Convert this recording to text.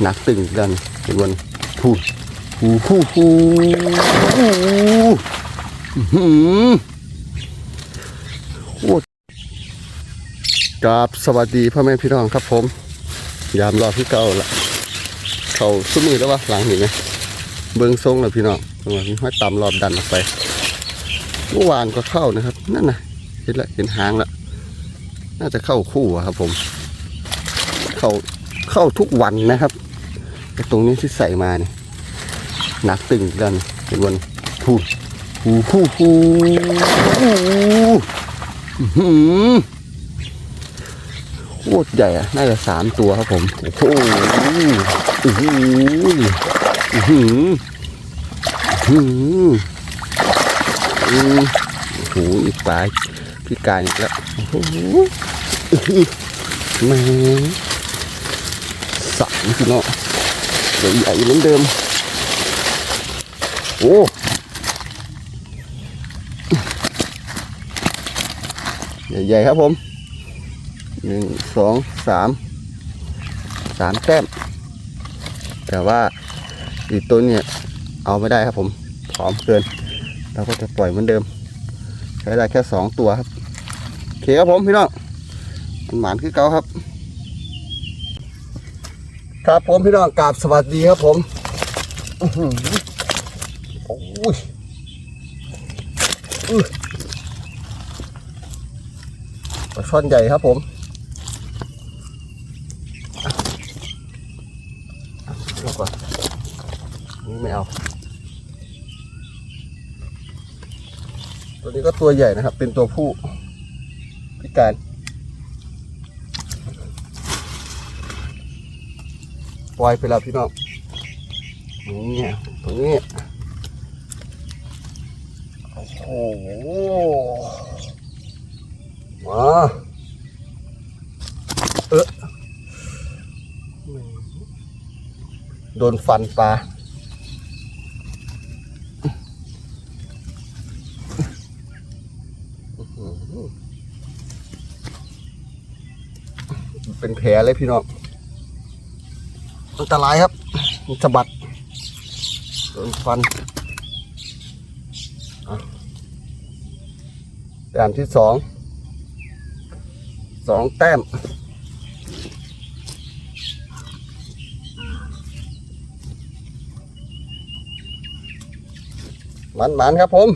หนักตึงกันเป็นวันพูดหูหูหูหูหืมโอ้กราบสวัสดีพ่อแม่พี่น้องครับผม ยามรอพี่เก่าละเขาซุ้มือแล้ววะหลังเห็นไหมเบิ้งทรงแล้วพี่น้องตรงนี้ห้อยต่ำรอบดันออกไปเมื่อวานก็เข้านะครับ นั่นนะเห็นละเห็นหางละน่าจะเข้าคู่อะครับผม เข้า เข้าทุกวันนะครับไอ้ตรงนี้ที่ใส่มาเนี่ยหนักตึงกันเป็นวันพูดหูหูหูอื้อหือโคตรใหญ่อะน่าจะสามตัวครับผม โอ้โหอื้อหืออื้อหืออื้อหืออือโอ้โหอีกปลายพิการอีกแล้วโอ้โหแม่ สามพี่น้องเดี๋ยวใหญ่เหมือนเดิม โอ้ใหญ่ๆครับผมหนึ่งสองสามสามแต้ม แต่ว่าอีกตัวเนี่ยเอาไม่ได้ครับผมผอมเกิน เราก็จะปล่อยเหมือนเดิม ใช้ได้แค่สองตัวครับโอเคครับผมพี่น้องมันหมานคือเก่าครับ ครับผมพี่น้องกราบสวัสดีครับผมโอ้ยปลาช่อนใหญ่ครับผมเอาก่อนนี่ไม่เอา ตัวนี้ก็ตัวใหญ่นะครับ เป็นตัวผู้พิการ ล่อยไปแล้วพี่น้องนี่ตรงนี้โอ้โหมาเออโดนฟันปลาเป็นแผลเลยพี่น้อง อันตรายครับมันสะบัดโดนฟันอะแต้มที่สองสองแต้มมันๆครับผม